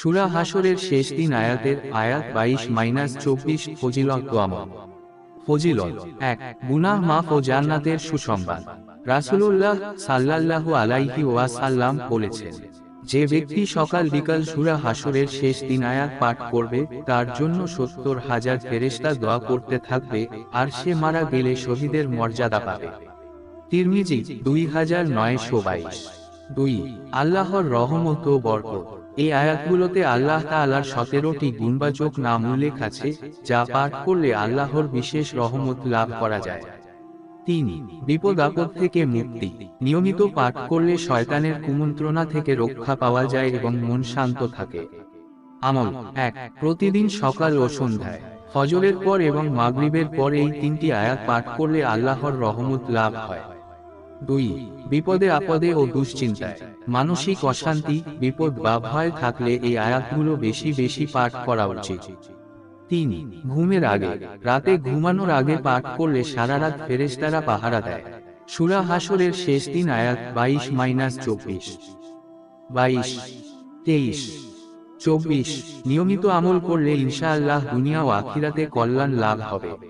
সুরা হাসরের শেষ দিন আয়াতের আয়াত বাইশ মাইনাস চব্বিশ ফজিলত ফজিলত এক গুনাহ মাফ ও জান্নাতের সুসংবাদ। রাসূলুল্লাহ সাল্লাল্লাহু আলাইহি ওয়াসাল্লাম বলেছেন যে ব্যক্তি সকাল বিকাল সুরা হাসরের শেষ দিন আয়াত পাঠ করবে তার জন্য সত্তর হাজার ফেরেশতা দোয়া করতে থাকবে আর সে মারা গেলে শহীদের মর্যাদা পাবে। তিরমিজি দুই হাজার নয়শো বাইশ। দুই আল্লাহর রহমত ও বরকত এই আয়াতগুলোতে আল্লাহ তাআলার সতেরোটি গুণবাচক নাম উল্লেখ আছে, যা পাঠ করলে আল্লাহর বিশেষ রহমত লাভ করা যায়। তিন, বিপদ আপদ থেকে মুক্তি। নিয়মিত পাঠ করলে শয়তানের কুমন্ত্রণা থেকে রক্ষা পাওয়া যায় এবং মন শান্ত থাকে। আমল, এক, প্রতিদিন সকাল ও সন্ধ্যায়। ফজরের পর এবং মাগরিবের পর এই তিনটি আয়াত পাঠ করলে আল্লাহর রহমত লাভ হয়। দুই, বিপদে আপদে ও দুশ্চিন্তায়। মানসিক অশান্তি, বিপদ বা ভয় থাকলে এই আয়াতগুলো বেশি বেশি পাঠ করা উচিত। তিন, ঘুমের আগে। রাতে ঘুমানোর আগে পাঠ করলে সারা রাত ফেরেশতারা পাহারা দেয়। সুরা হাসরের শেষ দিন আয়াত বাইশ মাইনাস চব্বিশ। বাইশ, তেইশ, চব্বিশ। নিয়মিত আমল করলে ইনশাআল্লাহ দুনিয়া ও আখিরাতে কল্যাণ লাভ হবে।